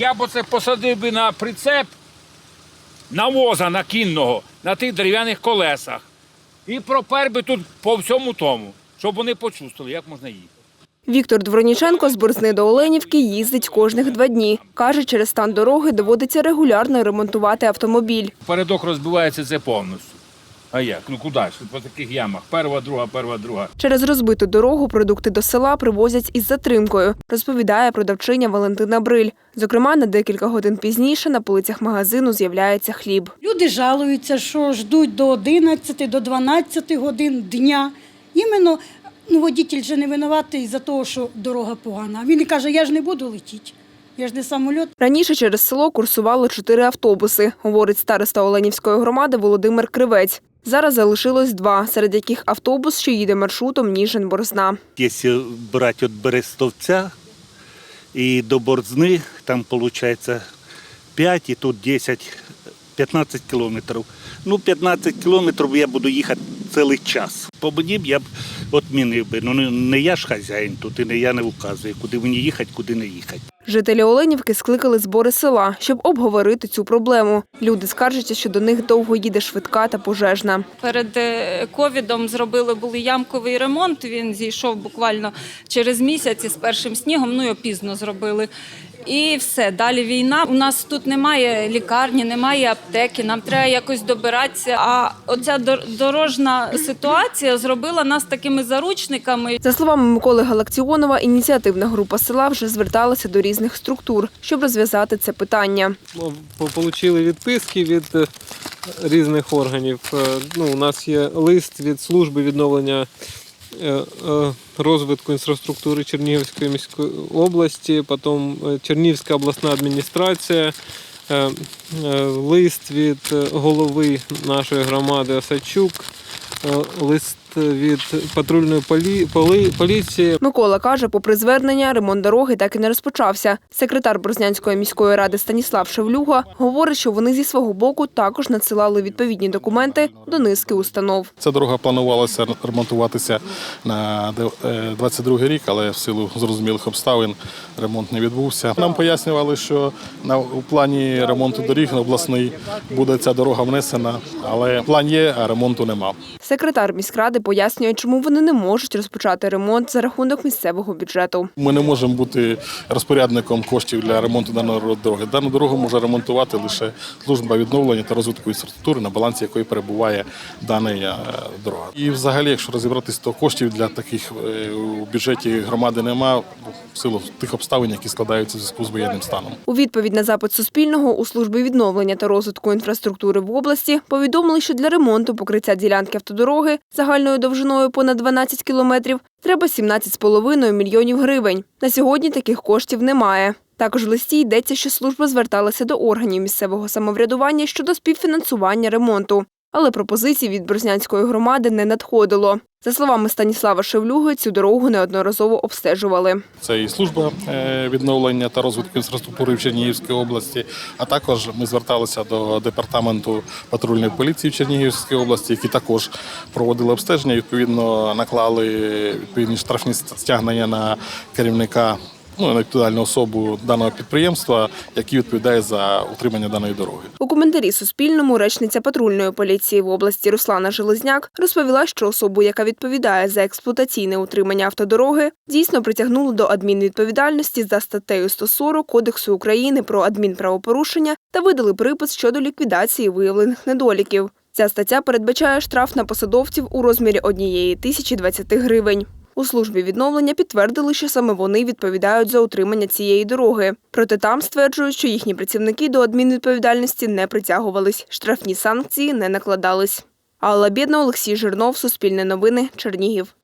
Я б оце посадив би на прицеп навоза на кінного на тих дерев'яних колесах. І пропер би тут по всьому тому, щоб вони почувствували, як можна їхати. Віктор Дворніченко з Борзни до Оленівки їздить кожних два дні. Каже, через стан дороги доводиться регулярно ремонтувати автомобіль. Передок розбивається це повністю. А як? Ну куди ж? По таких ямах. Перва, друга, перва, друга. Через розбиту дорогу продукти до села привозять із затримкою, розповідає продавчиня Валентина Бриль. Зокрема, на декілька годин пізніше на полицях магазину з'являється хліб. Люди жалуються, що ждуть до 11, до 12 годин дня. Іменно ну, водитель же не винуватий за того, що дорога погана. Він і каже, я ж не буду летіти. Я ж не самоліт. Раніше через село курсувало чотири автобуси, говорить староста Оленівської громади Володимир Кривець. Зараз залишилось два, серед яких автобус, що їде маршрутом Ніжин-Борзна. Якщо брати від Берестовця і до Борзни, там виходить 5 і тут 10, 15 кілометрів. Ну, 15 кілометрів я буду їхати цілий час. По мені я б відмінив би. Ну, не я ж хазяїн тут, і не я не вказую, куди мені їхати, куди не їхати. Жителі Оленівки скликали збори села, щоб обговорити цю проблему. Люди скаржаться, що до них довго їде швидка та пожежна. Перед е, ковідом зробили були ямковий ремонт. Він зійшов буквально через місяць із першим снігом. Ну його пізно зробили. І все, далі війна. У нас тут немає лікарні, немає аптеки. Нам треба якось добиратися. А оця дорожна ситуація зробила нас такими заручниками. За словами Миколи Галакціонова, ініціативна група села вже зверталася до різних структур, щоб розв'язати це питання. Ми по- Получили відписки від е, різних органів. Е, Ну, у нас є лист від служби відновлення розвитку інфраструктури Чернігівської міської області, потім е, Чернігівська обласна адміністрація, е, е, лист від е, голови нашої громади Осадчук, е, лист від патрульної полі- поли- поліції. Микола каже, попри звернення, ремонт дороги так і не розпочався. Секретар Брознянської міської ради Станіслав Шевлюга говорить, що вони зі свого боку також надсилали відповідні документи до низки установ. Ця дорога планувалася ремонтуватися на 22 рік, але в силу зрозумілих обставин ремонт не відбувся. Нам пояснювали, що на у плані ремонту доріг на обласний буде ця дорога внесена, але план є, а ремонту нема. Секретар міськради пояснює, чому вони не можуть розпочати ремонт за рахунок місцевого бюджету. Ми не можемо бути розпорядником коштів для ремонту даної дороги. Дану дорогу може ремонтувати лише служба відновлення та розвитку інфраструктури, на балансі якої перебуває дана е, дорога. І взагалі, якщо розібратися, то коштів для таких е, у бюджеті громади нема в силу тих обставин, які складаються в зв'язку з воєнним станом. У відповідь на запит Суспільного у службі відновлення та розвитку інфраструктури в області повідомили, що для ремонту покриття ділянки автодороги загальною довжиною понад 12 кілометрів треба 17,5 мільйонів гривень. На сьогодні таких коштів немає. Також в листі йдеться, що служба зверталася до органів місцевого самоврядування щодо співфінансування ремонту. Але пропозицій від Борзнянської громади не надходило. За словами Станіслава Шевлюги, цю дорогу неодноразово обстежували. Це і служба е, відновлення та розвитку інфраструктури в Чернігівській області. А також ми зверталися до департаменту патрульної поліції в Чернігівській області, які також проводили обстеження. Відповідно, наклали відповідні штрафні стягнення на керівника. Ну, на особу даного підприємства, який відповідає за утримання даної дороги. У коментарі Суспільному речниця патрульної поліції в області Руслана Железняк розповіла, що особу, яка відповідає за експлуатаційне утримання автодороги, дійсно притягнули до адмінвідповідальності за статтею 140 Кодексу України про адмінправопорушення та видали припис щодо ліквідації виявлених недоліків. Ця стаття передбачає штраф на посадовців у розмірі однієї тисячі 20 гривень. У службі відновлення підтвердили, що саме вони відповідають за утримання цієї дороги. Проте там стверджують, що їхні працівники до адмінвідповідальності не притягувались, штрафні санкції не накладались. Алла Бєдна, Олексій Жирнов, Суспільне новини, Чернігів.